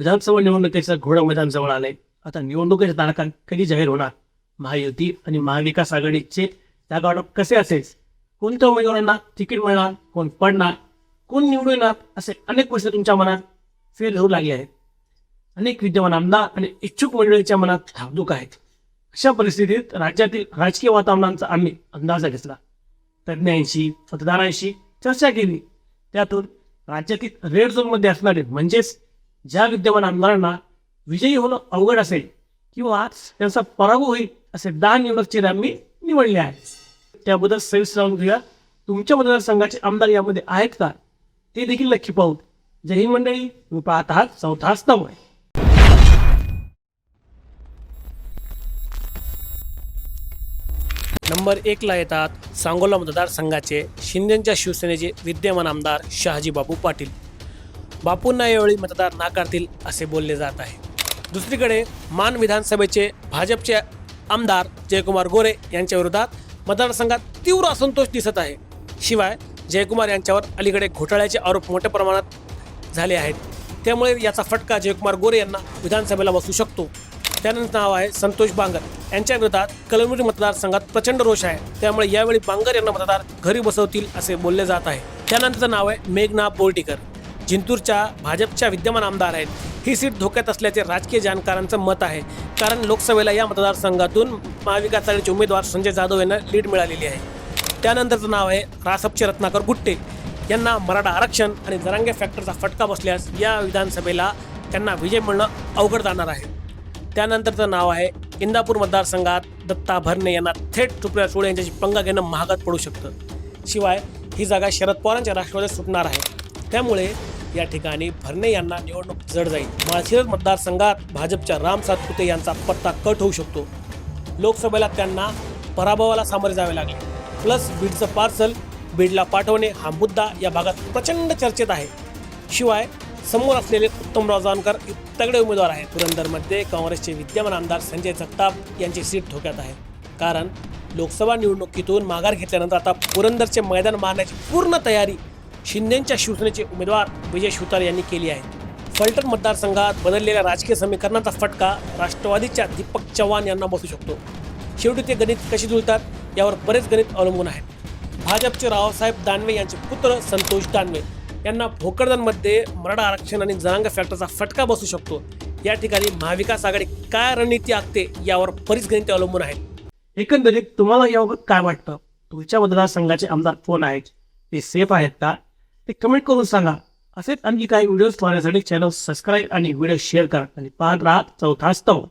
विधानसभा निवडणुकीचं घोडं मैदान जवळ आलंय. आता निवडणुकीच्या तारखा कधी जाहीर होणार? महायुती आणि महाविकास आघाडीचे त्या गाडो कसे असेल? कोणत्या उमेदवारांना तिकीट मिळणार? कोण पडणार? कोण निवडून येणार? असे अनेक प्रश्न तुमच्या मनात फेर होऊ लागले आहेत. अनेक विद्यमान आमदार आणि इच्छुक मंडळीच्या मनात धाकधूक आहेत. अशा परिस्थितीत राज्यातील राजकीय वातावरणाचा आम्ही अंदाज घेतला. तज्ज्ञांशी मतदारांशी चर्चा केली. त्यातून राज्यातील रेड झोनमध्ये असणारे म्हणजेच ज्या विद्यमान आमदारांना विजयी होणं अवघड असेल किंवा त्यांचा पराभव होईल असे दहा निवडक आम्ही निवडले आहेत. त्याबद्दल सविस्तर जाणून घेऊया. तुमच्या मतदारसंघाचे आमदार यामध्ये आहेत का? ते देखील नक्की पाहू जय हिंद मंडळी. तुम्ही पाहत आहात चौथा स्तंभ आहे नंबर एकला येतात सांगोला मतदारसंघाचे शिंदेच्या शिवसेनेचे विद्यमान आमदार शहाजीबाबू पाटील. बापूंना यावेळी मतदार नाकारतील असे बोलले जात आहे. दुसरीकडे मान विधानसभेचे भाजपचे आमदार जयकुमार गोरे यांच्या विरोधात मतदारसंघात तीव्र असंतोष दिसत आहे. शिवाय जयकुमार यांच्यावर अलीकडे घोटाळ्याचे आरोप मोठ्या प्रमाणात झाले आहेत. त्यामुळे याचा फटका जयकुमार गोरे यांना विधानसभेला बसू शकतो. त्यानंतर नाव आहे संतोष बांगर. यांच्या विरोधात कलमुरी मतदारसंघात प्रचंड रोष आहे. त्यामुळे यावेळी बांगर यांना मतदार घरी बसवतील असे बोलले जात आहे. त्यानंतरचं नाव आहे मेघना बोर्टीकर जिंतूरच्या भाजपच्या विद्यमान आमदार आहेत. ही सीट धोक्यात असल्याचे राजकीय जाणकारांचं मत आहे. कारण लोकसभेला या मतदारसंघातून महाविकास आघाडीचे उमेदवार संजय जाधव यांना लीड मिळालेली आहे. त्यानंतरचं नाव आहे रासपचे रत्नाकर गुट्टे. यांना मराठा आरक्षण आणि जरांगे फॅक्टरचा फटका बसल्यास या विधानसभेला त्यांना विजय मिळणं अवघड जाणार आहे. त्यानंतरचं नाव आहे इंदापूर मतदारसंघात दत्ता भरणे यांना थेट सुप्रिया सुळे यांच्याशी पंगा घेणं महागात पडू शकतं. शिवाय ही जागा शरद पवारांच्या राष्ट्रवादीत सुटणार आहे. त्यामुळे या ठिकाणी भरणे यांना निवडणूक जड जाईल. माळशिरस मतदारसंघात भाजपच्या राम सातपुते यांचा पत्ता कट होऊ शकतो. लोकसभेला त्यांना पराभवाला सामोरे जावे लागले. प्लस बीडचं पार्सल बीडला पाठवणे हा मुद्दा या भागात प्रचंड चर्चेत आहे. शिवाय समोर असलेले उत्तमराव जानकर तगडे उमेदवार आहेत. पुरंदरमध्ये काँग्रेसचे विद्यमान आमदार संजय जगताप यांची सीट धोक्यात आहे. कारण लोकसभा निवडणुकीतून माघार घेतल्यानंतर आता पुरंदरचे मैदान मारण्याची पूर्ण तयारी शिंदेच्या शिवसेनेचे उमेदवार विजय शिवतार यांनी केली आहे फलटण मतदारसंघात बदललेल्या राजकीय समीकरणाचा फटका राष्ट्रवादीच्या दीपक चव्हाण यांना बसू शकतो. शेवटी ते गणित कशी जुळतात यावर बरेच गणित अवलंबून आहेत. भाजपचे रावसाहेब दानवे यांचे पुत्र संतोष दानवे यांना भोकरदनमध्ये मराठा आरक्षण आणि जनांग फॅक्टरचा फटका बसू शकतो. या ठिकाणी महाविकास आघाडी काय रणनीती आखते यावर बरीच गणिते अवलंबून आहेत. एकंदरीत तुम्हाला याबाबत काय वाटतं? तुमच्या मतदारसंघाचे आमदार कोण आहेत? ते सेफ आहेत का? ते कमेंट करून सांगा. असेच आणखी काही व्हिडिओज पाहण्यासाठी चॅनल सबस्क्राईब आणि व्हिडिओ शेअर करा. आणि पाहत राहा चौथा स्तंभ.